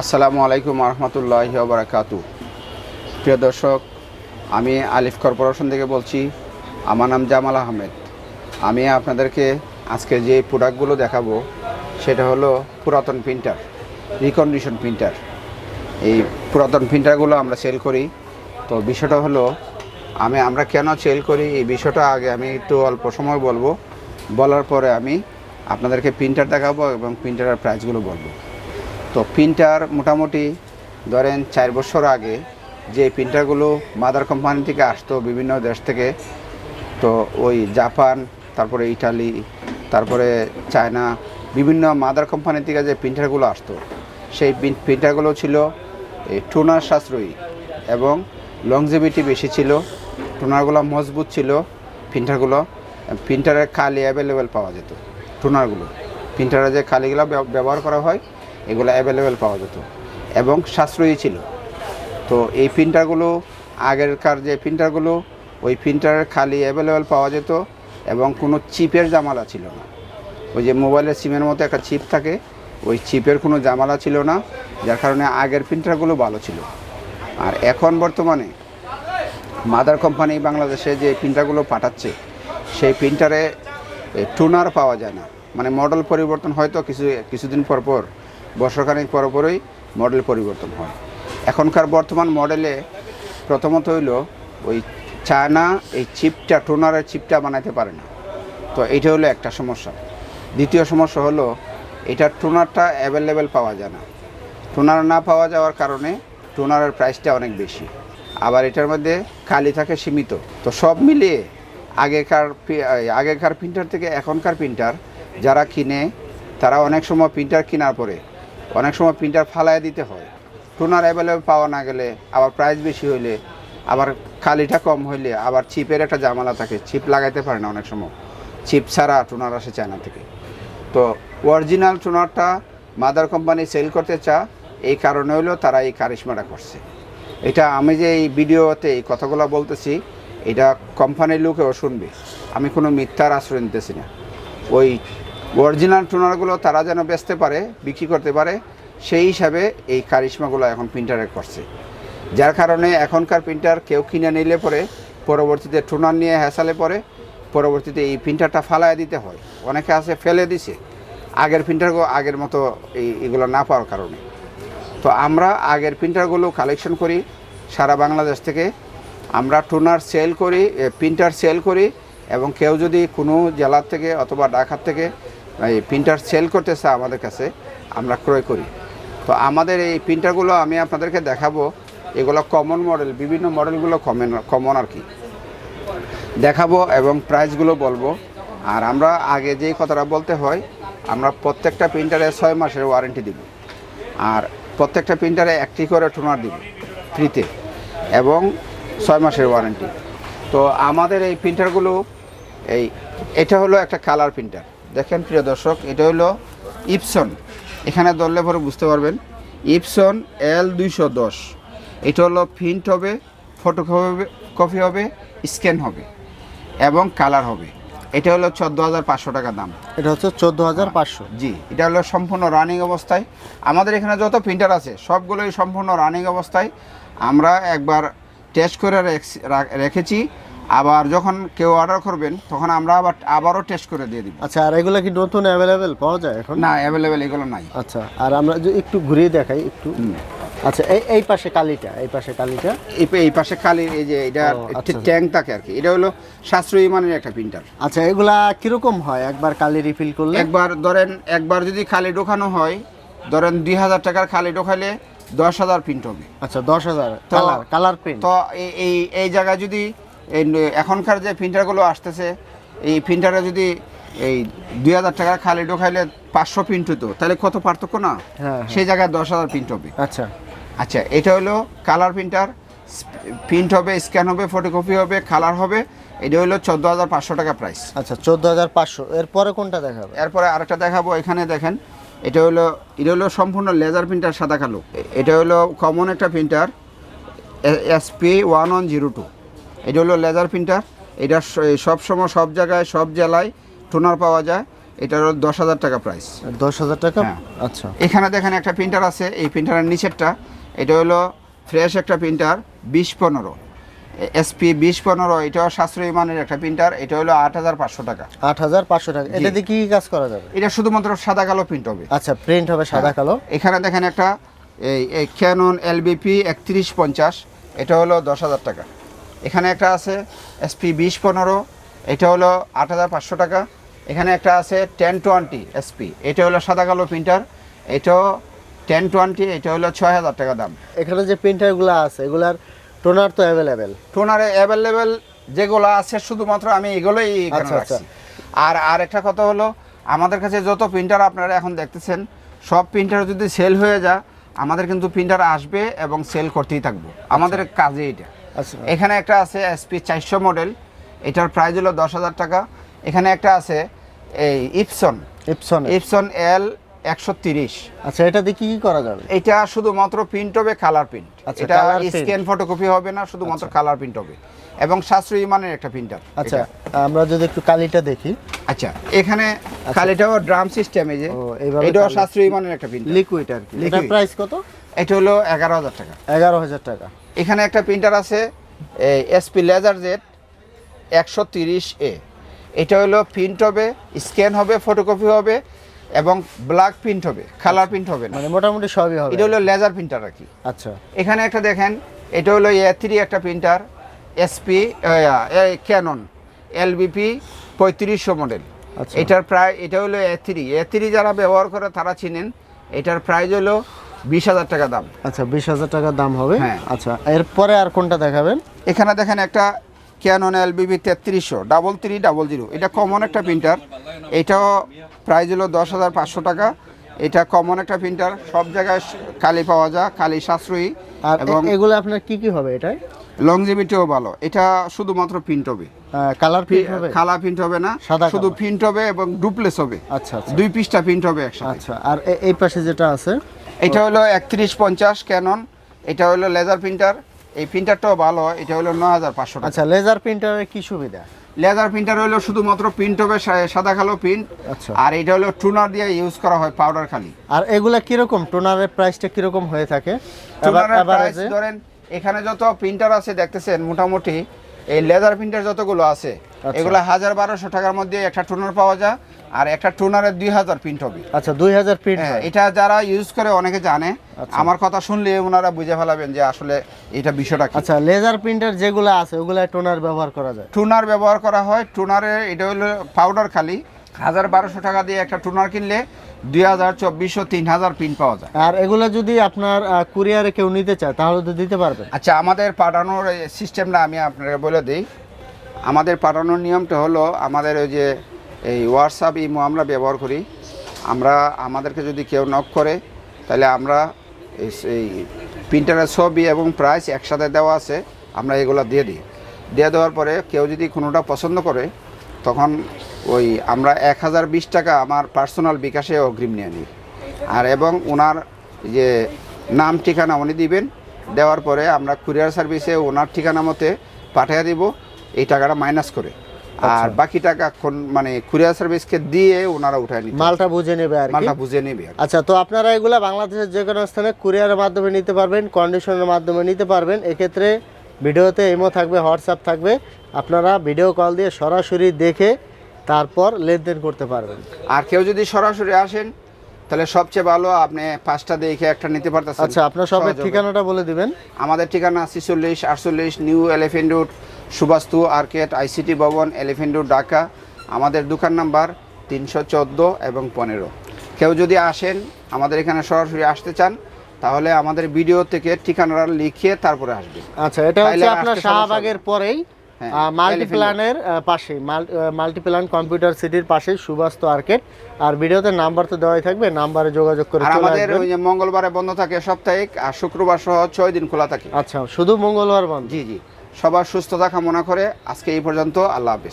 আসসালামু আলাইকুম রহমতুল্লাহ বারাকাতু। প্রিয় দর্শক, আমি আলিফ কর্পোরেশন থেকে বলছি, আমার নাম জামাল আহমেদ। আমি আপনাদেরকে আজকে যে প্রোডাক্টগুলো দেখাবো, সেটা হলো পুরাতন প্রিন্টার, রিকন্ডিশন প্রিন্টার। এই পুরাতন প্রিন্টারগুলো আমরা সেল করি। তো বিষয়টা হলো, আমি, আমরা কেন সেল করি? এই বিষয়টা আগে আমি একটু অল্প সময় বলব। বলার পরে আমি আপনাদেরকে প্রিন্টার দেখাবো এবং প্রিন্টারের প্রাইসগুলো বলব। তো প্রিন্টার মোটামুটি ধরেন চার বছর আগে যে প্রিন্টারগুলো মাদার কোম্পানি থেকে আসতো বিভিন্ন দেশ থেকে, তো ওই জাপান, তারপরে ইটালি, তারপরে চায়না, বিভিন্ন মাদার কোম্পানি থেকে যে প্রিন্টারগুলো আসতো, সেই প্রিন্টারগুলো ছিল টোনার সাশ্রয়ী এবং লংজিভিটি বেশি ছিল, টোনারগুলো মজবুত ছিল, প্রিন্টারগুলো, প্রিন্টারের কালি অ্যাভেলেবেল পাওয়া যেত, টোনারগুলো। প্রিন্টারে যে ব্যব- ব্যবহার করা হয় এগুলো অ্যাভেলেবেল পাওয়া যেত। এবং সাশ্রয়ী ছিল। তো এই প্রিন্টারগুলো আগেরকার যে প্রিন্টারগুলো ওই প্রিন্টারের খালি অ্যাভেলেবেল পাওয়া যেত এবং কোনো চিপের জামালা ছিল না। ওই যে মোবাইলের সিমের মতো একটা চিপ থাকে, ওই চিপের কোনো জামালা ছিল না, যার কারণে আগের প্রিন্টারগুলো ভালো ছিল। আর এখন বর্তমানে মাদার কোম্পানি বাংলাদেশে যে প্রিন্টারগুলো পাঠাচ্ছে, সেই প্রিন্টারে টুনার পাওয়া যায় না। মানে মডেল পরিবর্তন হয়তো কিছু, কিছুদিন পর পর বর্ষখানেক পর পরই মডেল পরিবর্তন হয়। এখনকার বর্তমান মডেলে প্রথমত হইল ওই চায়না এই চিপটা টোনারের চিপটা বানাইতে পারে না। তো এইটা হলো একটা সমস্যা। দ্বিতীয় সমস্যা হলো এটার টোনারটা অ্যাভেলেবেল পাওয়া যায় না। টোনার না পাওয়া যাওয়ার কারণে টোনারের প্রাইসটা অনেক বেশি। আবার এটার মধ্যে কালি থাকে সীমিত। তো সব মিলিয়ে আগেকার আগেকার প্রিন্টার থেকে এখনকার প্রিন্টার যারা কিনে, তারা অনেক সময় প্রিন্টার কেনার পরে অনেক সময় প্রিন্টার ফালায় দিতে হয়। টোনার অ্যাভেলেবেল পাওয়া না গেলে আবার প্রাইস বেশি হইলে, আবার কালিটা কম হইলে আবার চিপের একটা জামালা থাকে। চিপ লাগাইতে পারে না অনেক সময়। চিপ ছাড়া টোনার আসে চায়না থেকে। তো অরিজিনাল টোনারটা মাদার কোম্পানি সেল করতে চা, এই কারণে হলো তারা এই কারিশমাটা করছে। এটা আমি যে এই ভিডিওতে এই কথাগুলো বলতেছি, এটা কোম্পানির লোকেও শুনবে। আমি কোনো মিথ্যার আশ্রয় নিতেছি না। ওই অরিজিনাল টোনারগুলো তারা যেন বেচতে পারে, বিক্রি করতে পারে, সেই হিসাবে এই কারিশমাগুলো এখন প্রিন্টারে করছে। যার কারণে এখনকার প্রিন্টার কেউ কিনে নিলে পরে পরবর্তীতে টোনার নিয়ে হ্যাসালে পরে পরবর্তীতে এই প্রিন্টারটা ফালায় দিতে হয়। অনেকে আছে ফেলে দিছে। আগের প্রিন্টারগুলো আগের মতো এই এগুলো না পাওয়ার কারণে। তো আমরা আগের প্রিন্টারগুলো কালেকশন করি সারা বাংলাদেশ থেকে। আমরা টোনার সেল করি প্রিন্টার সেল করি এবং কেউ যদি কোনো জেলার থেকে অথবা ঢাকার থেকে এই প্রিন্টার সেল করতেছে আমাদের কাছে, আমরা ক্রয় করি। তো আমাদের এই প্রিন্টারগুলো আমি আপনাদেরকে দেখাবো, এগুলো কমন মডেল বিভিন্ন মডেলগুলো কমন কমন আর কি। দেখাবো এবং প্রাইসগুলো বলব। আর আমরা আগে যেই কথাটা বলতে হয়, আমরা প্রত্যেকটা প্রিন্টারে ছয় মাসের ওয়ারেন্টি দিব। আর প্রত্যেকটা প্রিন্টারে একটি করে টোনার দিব ফ্রিতে এবং ছয় মাসের ওয়ারেন্টি তো আমাদের এই প্রিন্টারগুলো এই, এটা হলো একটা কালার প্রিন্টার দেখেন প্রিয় দর্শক এটা হলো ইপসন। এখানে ধরলে পরে বুঝতে পারবেন ইপসন এল দুইশো দশ। এটা হলো প্রিন্ট হবে ফটো কপি হবে স্ক্যান হবে এবং কালার হবে। এটা হলো চোদ্দ হাজার পাঁচশো টাকা দাম। এটা হচ্ছে চোদ্দ হাজার পাঁচশো। জি এটা হলো সম্পূর্ণ রানিং অবস্থায়। আমাদের এখানে যত প্রিন্টার আছে সবগুলোই সম্পূর্ণ রানিং অবস্থায়। আমরা একবার টেস্ট করে রেখেছি আবার যখন কেউ অর্ডার করবেন তখন আমরা আবার আবারও টেস্ট করে দিয়ে দিব। আচ্ছা আর এগুলো কি নতুন অ্যাভেলেবেল পাওয়া যায় এখন? না অ্যাভেলেবেল এগুলো নাই। আচ্ছা আর আমরা যে একটু ঘুরিয়ে দেখাই একটু। আচ্ছা এই এই পাশে কালিটা এই পাশে কালিটা? এই এই পাশে কালির এই যে এটা ও, আচ্ছা। ট্যাঙ্ক থাকে আর কি। এটা হলো সাশ্রয়ী মানের একটা প্রিন্টার আচ্ছা এগুলা কীরকম হয়? একবার কালি রিফিল করলে? একবার ধরেন একবার যদি খালি ঢোকানো হয় ধরেন দুই হাজার টাকার খালি ঢোকালে দশ হাজার প্রিন্ট হবে। আচ্ছা দশ হাজার কালার কালার প্রিন্ট তো এই- এই এই জায়গায় যদি এই এখনকার যে প্রিন্টারগুলো আসতেছে এই প্রিন্টারে যদি এই দুই হাজার টাকা খালি ঢোকাইলে পাঁচশো প্রিন্ট হতো তাহলে কত পার্থক্য না? হ্যাঁ, হ্যাঁ। সেই জায়গায় দশ হাজার প্রিন্ট হবে। আচ্ছা। আচ্ছা এটা হলো কালার প্রিন্টার প্রিন্ট হবে স্ক্যান হবে ফটোকপি হবে কালার হবে এটা হলো চোদ্দ হাজার পাঁচশো টাকা প্রাইস আচ্ছা চোদ্দ হাজার পাঁচশো। এরপরে কোনটা দেখাবো? এরপরে আরেকটা দেখাবো এখানে দেখেন এটা হলো এটা হলো সম্পূর্ণ লেজার প্রিন্টার সাদা কালো। এটা হলো কমন একটা printer SP one one zero two এটা হলো লেজার প্রিন্টার এটা সব সময় সব জায়গায় সব জেলায় টোনার পাওয়া যায়। এটা হলো দশ হাজার টাকা প্রাইস দশ হাজার টাকা? হ্যাঁ। আচ্ছা। এখানে দেখেন একটা প্রিন্টার আছে এই প্রিন্টারের নিচেরটা। এটা হলো ফ্রেশ একটা প্রিন্টার বিশ পনেরো। এসপি বিশ পনেরো এটাও সাশ্রয়ী মানের একটা প্রিন্টার এটা হলো আট হাজার পাঁচশো টাকা। আট হাজার পাঁচশো টাকা। এটাতে কি কি কাজ করা যাবে? এটা শুধুমাত্র সাদা কালো প্রিন্ট হবে। আচ্ছা প্রিন্ট হবে সাদা হ্যাঁ। কালো। এখানে দেখেন একটা এই ক্যানন এলবিপি একত্রিশ পঞ্চাশ এটা হলো দশ হাজার টাকা। এখানে একটা আছে এসপি বিশ পনেরো এটা হলো আট হাজার পাঁচশো টাকা। এখানে একটা আছে টেন টোয়েন্টি এসপি এটা হলো সাদা কালো প্রিন্টার এটাও টেন টোয়েন্টি এটা হলো ছয় হাজার টাকা দাম। এখানে যে প্রিন্টারগুলো আছে এগুলার টোনার তো অ্যাভেলেবেল টোনারে অ্যাভেলেবেল যেগুলো আছে শুধুমাত্র আমি এগুলোই আচ্ছা, আচ্ছা। আর আর একটা কথা হলো আমাদের কাছে যত প্রিন্টার আপনারা এখন দেখতেছেন সব প্রিন্টার যদি সেল হয়ে যায় আমাদের কিন্তু প্রিন্টার আসবে এবং সেল করতেই থাকব। আমাদের কাজে এটা আচ্ছা এখানে একটা আছে এসপি চারশো মডেল এটার প্রাইস হলো দশ হাজার টাকা। এখানে একটা আছে এই ইপসন ইপসন ইপসন এল একশো তিরিশ। আচ্ছা এটাতে কি কি করা যাবে? এটা শুধুমাত্র প্রিন্ট হবে কালার প্রিন্ট আচ্ছা, এটা স্ক্যান ফটোকপি হবে না শুধুমাত্র কালার প্রিন্ট হবে। এবং সাশ্রয়ী মানের একটা প্রিন্টার আচ্ছা আমরা যদি একটু কালিটা দেখি। আচ্ছা এখানে কালিটাও ড্রাম সিস্টেম এই যে। ও, এইভাবে এটাও। সাশ্রয়ী মানের একটা প্রিন্টার লিকুইড আর কি। এটার প্রাইস কত? এটা হলো এগারো হাজার টাকা। এগারো হাজার টাকা। এখানে একটা প্রিন্টার আছে এসপি লেজার জেড একশো তিরিশ এ এটা হলো প্রিন্ট হবে স্ক্যান হবে ফটোকপি হবে এবং ব্ল্যাক প্রিন্ট হবে কালার প্রিন্ট হবে মানে মোটামুটি সবই হবে। এটা হলো লেজার প্রিন্টার আর কি। আচ্ছা। এখানে একটা দেখেন এটা হলো এ থ্রি একটা প্রিন্টার এসপি ক্যানন এলবিপি পঁয়ত্রিশশো মডেল আচ্ছা। এটার প্রায় এটা হলো এ থ্রি এ থ্রি যারা ব্যবহার করে তারা চিনেন এটার প্রাইস হলো বিশ হাজার টাকা দাম। আচ্ছা বিশ হাজার টাকার দাম হবে। হ্যাঁ। আচ্ছা এরপরে আর কোনটা দেখাবেন? এখানে দেখেন একটা ক্যানন এলবিবি তেত্রিশশো ডাবল থ্রি ডাবল জিরো এটা কমন একটা প্রিন্টার এটাও প্রাইস হলো দশ হাজার পাঁচশো টাকা। এটা কমন একটা প্রিন্টার সব জায়গায় কালি পাওয়া যায় কালি সাশ্রয়ী আর এবং এগুলো আপনার কি কি হবে এটাই লংজিভিটিও ভালো। এটা শুধুমাত্র প্রিন্ট হবে। কালার প্রিন্ট হবে? খালা প্রিন্ট হবে না সাদা শুধু। প্রিন্ট হবে এবং ডুপ্লেস হবে। আচ্ছা আচ্ছা। দুই পিসটা প্রিন্ট হবে একসাথে। আচ্ছা আর এই পাশে যেটা আছে? এটা হলো একত্রিশ পঞ্চাশ ক্যানন এটা হলো লেজার প্রিন্টার এই প্রিন্টারটাও ভালো এটা হলো নয় হাজার পাঁচশো টাকা। আচ্ছা লেজার প্রিন্টারের কি সুবিধা? লেজার প্রিন্টার হলো শুধুমাত্র প্রিন্ট হবে সাদা কালো প্রিন্ট আচ্ছা। আর এটা হলো টুনার দিয়ে ইউজ করা হয় পাউডার খালি। আর এগুলা কীরকম? টোনারের প্রাইসটা কীরকম হয়ে থাকে? টুনারের প্রাইস ধরেন এখানে যত প্রিন্টার আছে দেখতেছেন মোটামুটি এই লেজার প্রিন্টার যতগুলো আছে আচ্ছা। এগুলো হাজার বারোশো টাকার মধ্যে একটা টুনার পাওয়া যায় আর একটা টুনারের দুই হাজার প্রিন্ট হবে। আচ্ছা দুই হাজার প্রিন্ট হ্যাঁ, এটা যারা ইউজ করে অনেকে জানে। আচ্ছা। আমার কথা শুনলে ওনারা বুঝে ফেলাবেন যে আসলে এটা বিষয়টা আচ্ছা লেজার প্রিন্টার যেগুলো আছে ওগুলা টোনার ব্যবহার করা যায়? টুনার ব্যবহার করা হয়। টুনারে এটা হলো পাউডার খালি। হাজার বারোশো টাকা দিয়ে একটা টুনার কিনলে দুই হাজার চব্বিশশো তিন হাজার পিন পাওয়া যায়। আর এগুলো যদি আপনার কুরিয়ারে কেউ নিতে চায় তাহলে তো দিতে পারবেন। আচ্ছা আমাদের পাঠানোর সিস্টেমটা আমি আপনাকে বলে দিই। আমাদের পাঠানোর নিয়মটা হলো আমাদের ওই যে এই হোয়াটসঅ্যাপ ইমো আমরা ব্যবহার করি। আমরা, আমাদেরকে যদি কেউ নক করে, তাহলে আমরা এই প্রিন্টারের ছবি এবং প্রাইস একসাথে দেওয়া আছে, আমরা এগুলো দিয়ে দিই। দিয়ে দেওয়ার পরে কেউ যদি কোনোটা পছন্দ করে, তখন ওই আমরা এক হাজার বিশ টাকা আমার পার্সোনাল বিকাশে অগ্রিম নিয়ে নিই। আর এবং ওনার যে নাম, ঠিকানা উনি দিবেন, দেওয়ার পরে আমরা কুরিয়ার সার্ভিসে ওনার ঠিকানা মতে পাঠিয়ে দিব, এই টাকাটা মাইনাস করে। আর বাকি টাকা কোন মানে কুরিয়ার সার্ভিসকে দিয়ে ওনারা উঠায় নিতে মালটা বুঝে নেবে আর মালটা বুঝে নেবে আচ্ছা তো আপনারা এগুলা বাংলাদেশের যে কোনো স্থানে কুরিয়ারের মাধ্যমে নিতে পারবেন কন্ডিশনের মাধ্যমে নিতে পারবেন। এক্ষেত্রে ভিডিওতে এমও থাকবে হোয়াটসঅ্যাপ থাকবে। আপনারা ভিডিও কল দিয়ে সরাসরি দেখে তারপর লেনদেন করতে পারবেন। আর কেউ যদি সরাসরি আসেন তাহলে সবচেয়ে ভালো আপনি পাঁচটা দেখে একটা নিতে পারতেছেন। আচ্ছা আপনার সবের ঠিকানাটা বলে দিবেন। আমাদের ঠিকানা ছিচল্লিশ আটচল্লিশ new elephant road Subastu arcade ICT ভবন এলিফেন্ট রোড ঢাকা আমাদের দোকান নাম্বার তিনশো চোদ্দ এবং পনেরো। কেউ যদি আসেন আমাদের এখানে সরাসরি আসতে চান তাহলে আমাদের ভিডিও থেকে ঠিকানাটা লিখিয়ে তারপরে আসবেন। আচ্ছা এটা হচ্ছে আপনার শাহবাগের পরেই মাল্টিপ্লানের পাশেই মাল্টিপ্লান কম্পিউটার সিটির পাশেই সুবাস্ত আর্কেট আর ভিডিওতে নাম্বার তো দেওয়াই থাকবে নাম্বারে যোগাযোগ করে আমাদের ওই যে মঙ্গলবারে বন্ধ থাকে সাপ্তাহিক আর শুক্রবার সহ ছয় দিন খোলা থাকে। আচ্ছা শুধু মঙ্গলবার বন্ধ? জি জি। সবার সুস্থতা কামনা করে আজকে এই পর্যন্ত আল্লাহ হাফিজ।